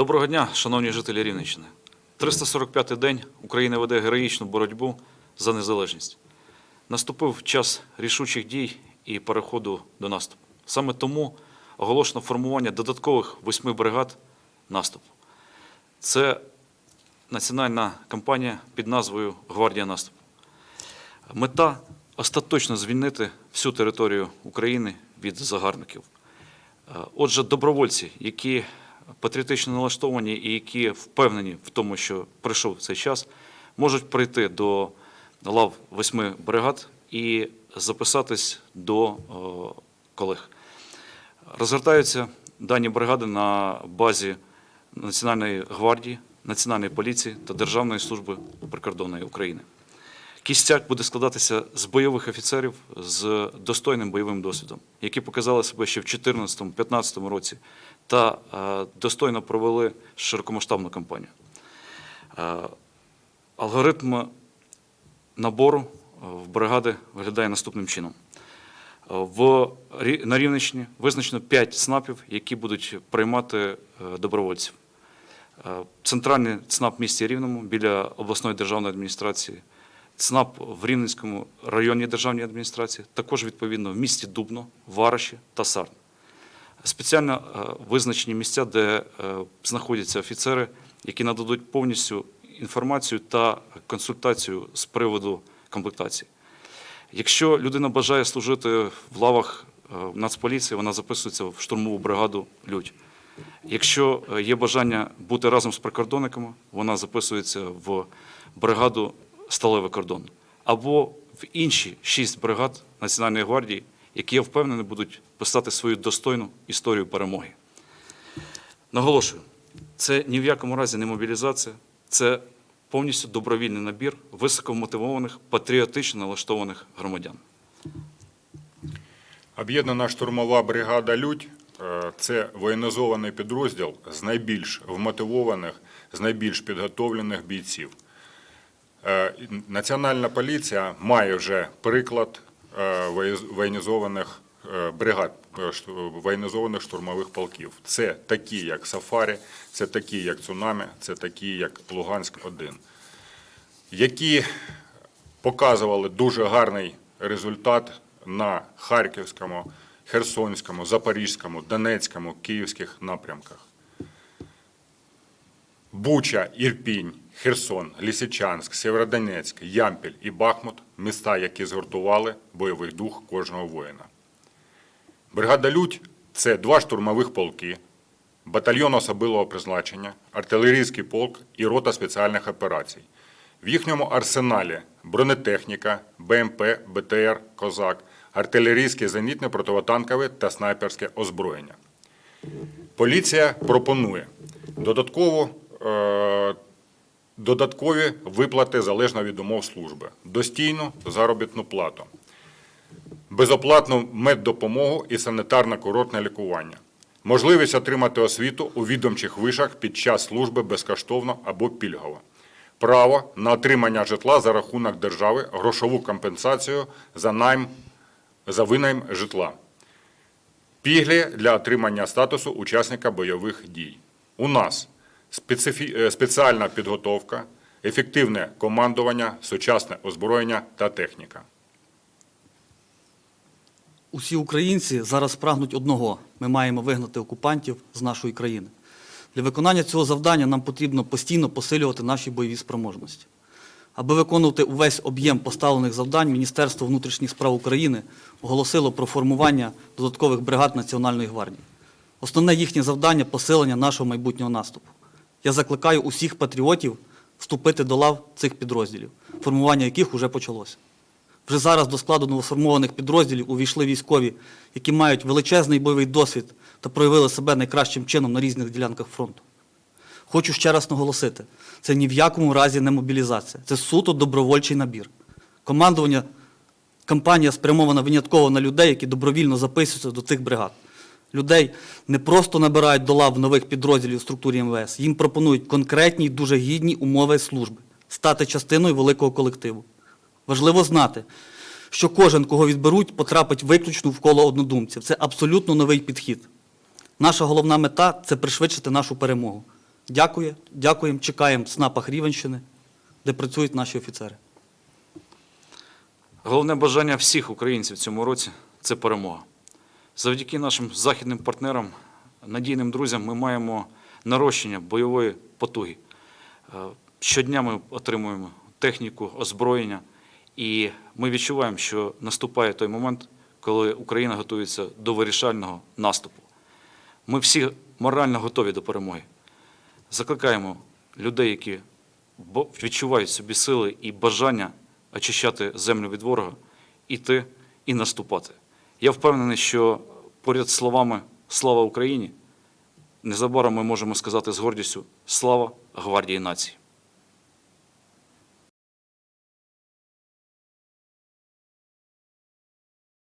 Доброго дня, шановні жителі Рівненщини. 345-й день Україна веде героїчну боротьбу за незалежність. Наступив час рішучих дій і переходу до наступу. Саме тому оголошено формування додаткових восьми бригад наступу. Це національна кампанія під назвою Гвардія наступу. Мета остаточно звільнити всю територію України від загарбників. Е, Отже, добровольці, які патріотично налаштовані і які впевнені в тому, що прийшов цей час, можуть прийти до лав восьми бригад і записатись до е, колег. Розгортаються дані бригади на базі Національної гвардії, Національної поліції та Державної служби прикордонної України. Кістяк буде складатися з бойових офіцерів з достойним бойовим досвідом, які показали себе ще в 2014-2015 році та е, достойно провели широкомасштабну кампанію. Е, алгоритм набору е, в бригади виглядає наступним чином. В, на Рівненщині визначено 5 СНАПів, які будуть приймати добровольців. Центральний ЦНАП в місті Рівному біля обласної державної адміністрації, ЦНАП в Рівненському районній державній адміністрації, також відповідно в місті Дубно, Вараші та Сарн. Спеціально е, визначені місця, де е, знаходяться офіцери, які нададуть повністю інформацію та консультацію з приводу комплектації. Якщо людина бажає служити в лавах е, Нацполіції, вона записується в штурмову бригаду Людь. Якщо є бажання бути разом з прикордонниками, вона записується в бригаду Сталевий кордон або в інші шість бригад Національної гвардії, які я впевнений будуть писати свою достойну історію перемоги. Наголошую, це ні в якому разі не мобілізація, це повністю добровільний набір високомотивованих, патріотично налаштованих громадян. Об'єднана штурмова бригада Людь е, це воєнізований підрозділ з найбільш вмотивованих, з найбільш підготовлених бійців. Е, Національна поліція має вже приклад е, воєнізованих е, бригад, воєнізованих штурмових полків. Це такі, як Сафарі, це такі, як Цунамі, це такі, як Луганськ-1, які показували дуже гарний результат на Харківському, Херсонському, Запорізькому, Донецькому, Київських напрямках. Буча, Ірпінь, Херсон, Лісичанськ, Сєвєродонецьк, Ямпіль і Бахмут міста, які згуртували бойовий дух кожного воїна. Бригада Людь це два штурмових полки, батальйон особливого призначення, артилерійський полк і рота спеціальних операцій. В їхньому арсеналі бронетехніка, БМП, БТР, Козак, артилерійське зенітне противотанкове та снайперське озброєння. Поліція пропонує додатково, е, додаткові виплати залежно від умов служби, достійну заробітну плату, безоплатну меддопомогу і санітарно-курортне лікування, можливість отримати освіту у відомчих вишах під час служби безкоштовно або пільгово, право на отримання житла за рахунок держави, грошову компенсацію за найм за винайм житла. Піглі для отримання статусу учасника бойових дій. У нас специфі... е, спеціальна підготовка, ефективне командування, сучасне озброєння та техніка. Усі українці зараз прагнуть одного: ми маємо вигнати окупантів з нашої країни. Для виконання цього завдання нам потрібно постійно посилювати наші бойові спроможності. Аби виконувати увесь об'єм поставлених завдань, Міністерство внутрішніх справ України оголосило про формування додаткових бригад Національної гвардії. Основне їхнє завдання посилення нашого майбутнього наступу. Я закликаю усіх патріотів вступити до лав цих підрозділів, формування яких уже почалося. Вже зараз до складу новосформованих підрозділів увійшли військові, які мають величезний бойовий досвід та проявили себе найкращим чином на різних ділянках фронту. Хочу ще раз наголосити, це ні в якому разі не мобілізація, це суто добровольчий набір. Командування, кампанія спрямована винятково на людей, які добровільно записуються до цих бригад. Людей не просто набирають до лав нових підрозділів структурі МВС, їм пропонують конкретні й дуже гідні умови служби, стати частиною великого колективу. Важливо знати, що кожен, кого відберуть, потрапить виключно в коло однодумців. Це абсолютно новий підхід. Наша головна мета це пришвидшити нашу перемогу. Дякую, дякуємо, чекаємо в СНАПах Рівенщини, де працюють наші офіцери. Головне бажання всіх українців в цьому році це перемога. Завдяки нашим західним партнерам, надійним друзям, ми маємо нарощення бойової потуги. Е, Щодня ми отримуємо техніку, озброєння, і ми відчуваємо, що наступає той момент, коли Україна готується до вирішального наступу. Ми всі морально готові до перемоги. Закликаємо людей, які відчувають собі сили і бажання очищати землю від ворога, іти і наступати. Я впевнений, що поряд з словами Слава Україні незабаром ми можемо сказати з гордістю Слава гвардії нації.